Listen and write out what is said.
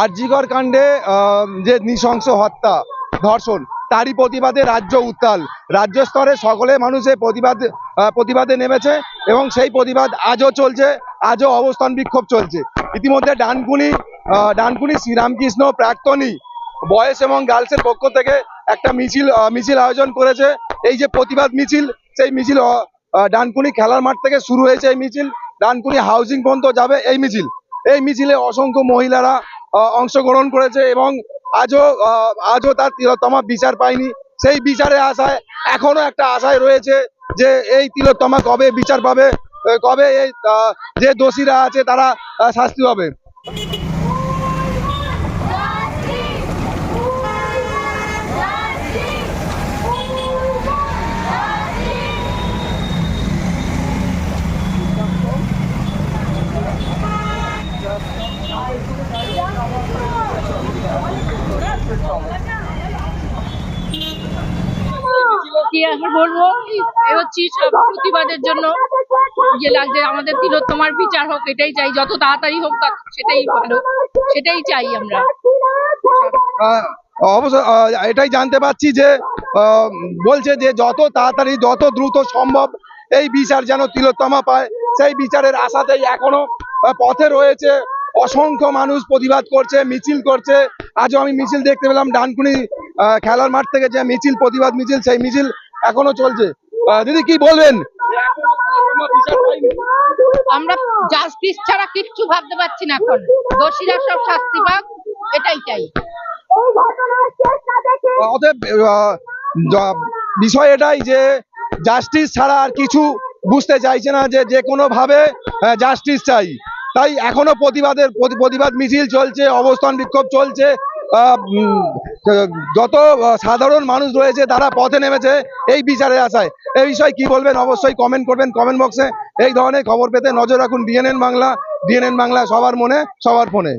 আরজিকর কাণ্ডে আহ, যে নৃশংস হত্যা ধর্ষণ তারই প্রতিবাদে রাজ্য উত্তাল। রাজ্য স্তরে সকলে মানুষের প্রতিবাদ প্রতিবাদে নেমেছে এবং সেই প্রতিবাদ আজও চলছে আজও অবস্থান বিক্ষোভ চলছে। ইতিমধ্যে ডানকুনি ডানকুনি শ্রীরামকৃষ্ণ প্রাক্তনী বয়েজ এবং গার্লসের পক্ষ থেকে একটা মিছিল মিছিল আয়োজন করেছে। এই যে প্রতিবাদ মিছিল সেই মিছিল ডানকুনি খেলার মাঠ থেকে শুরু হয়েছে এই মিছিল। ডানকুনি হাউজিং পর্যন্ত যাবে এই মিছিল। এই মিছিলে অসংখ্য মহিলারা অংশগ্রহণ করেছে এবং আজও আজও তার তিলোত্তমা বিচার পায়নি। সেই বিচারে আশায় এখনও একটা আশায় রয়েছে যে এই তিলোত্তমা কবে বিচার পাবে কবে এই যে দোষীরা আছে তারা শাস্তি পাবে। প্রতিবাদের জন্য আমাদের তিলোত্তমার বিচার হোক যত তাড়াতাড়ি হোক সেটাই ভালো। সেটাই চাই আমরা। এটাই জানতে পারছি যে বলছে যে যত তাড়াতাড়ি, যত দ্রুত সম্ভব এই বিচার যেন তিলোত্তমা পায়, সেই বিচারের আশাতেই এখনও পথে রয়েছে। অসংখ্য মানুষ প্রতিবাদ করছে মিছিল করছে। আজও আমি মিছিল দেখতে পেলাম ডানকুনি খেলার মাঠ থেকে যে মিছিল প্রতিবাদ মিছিল সেই মিছিল এখনও চলছে। দিদি কি বলবেন? আমরা জাস্টিস ছাড়া কিচ্ছু ভাবতে পারছি না এখন। দোষীরা সব শাস্তি পাক এটাই চাই। অতএব বিষয় এটাই যে জাস্টিস ছাড়া আর কিছু বুঝতে চাইছে না যে যে কোনো ভাবে জাস্টিস চাই। তাই এখনও প্রতিবাদের প্রতিবাদ মিছিল চলছে, অবস্থান বিক্ষোভ চলছে। যত সাধারণ মানুষ রয়েছে তারা পথে নেমেছে এই বিচারে আসায় এই বিষয়ে কি বলবেন? অবশ্যই কমেন্ট করবেন কমেন্ট বক্সে এই ধরনের খবর পেতে নজর রাখুন ডিএনএন বাংলা ডিএনএন বাংলা সবার মনে, সবার ফোনে।